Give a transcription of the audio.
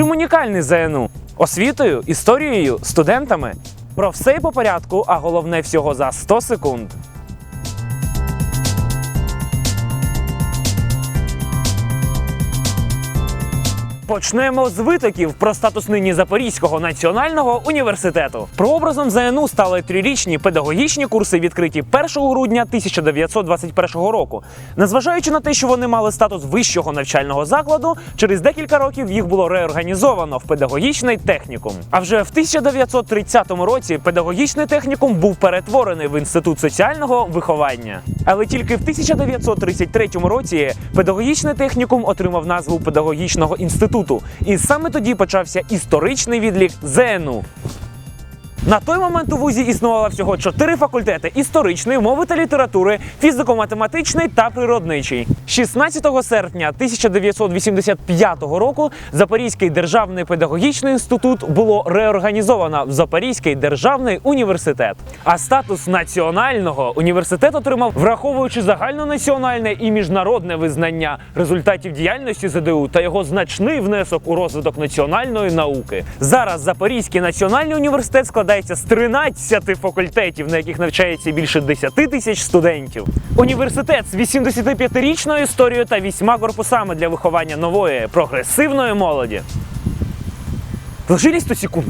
Чим унікальний ЗНУ? Освітою, історією, студентами? Про все і по порядку, а головне всього за 100 секунд. Почнемо з витоків про статус нині Запорізького національного університету. Прообразом ЗНУ стали трирічні педагогічні курси, відкриті 1 грудня 1921 року. Незважаючи на те, що вони мали статус вищого навчального закладу, через декілька років їх було реорганізовано в педагогічний технікум. А вже в 1930 році педагогічний технікум був перетворений в інститут соціального виховання. Але тільки в 1933 році педагогічний технікум отримав назву педагогічного інституту, і саме тоді почався історичний відлік ЗНУ. На той момент у вузі існувало всього чотири факультети: історичний, мови та літератури, фізико-математичний та природничий. 16 серпня 1985 року Запорізький державний педагогічний інститут було реорганізовано в Запорізький державний університет. А статус національного університет отримав, враховуючи загальнонаціональне і міжнародне визнання результатів діяльності ЗДУ та його значний внесок у розвиток національної науки. Зараз Запорізький національний університет складається з 13 факультетів, на яких навчається більше 10 тисяч студентів. Університет з 85-річною історією та вісьма корпусами для виховання нової прогресивної молоді. Вложились 100 секунд.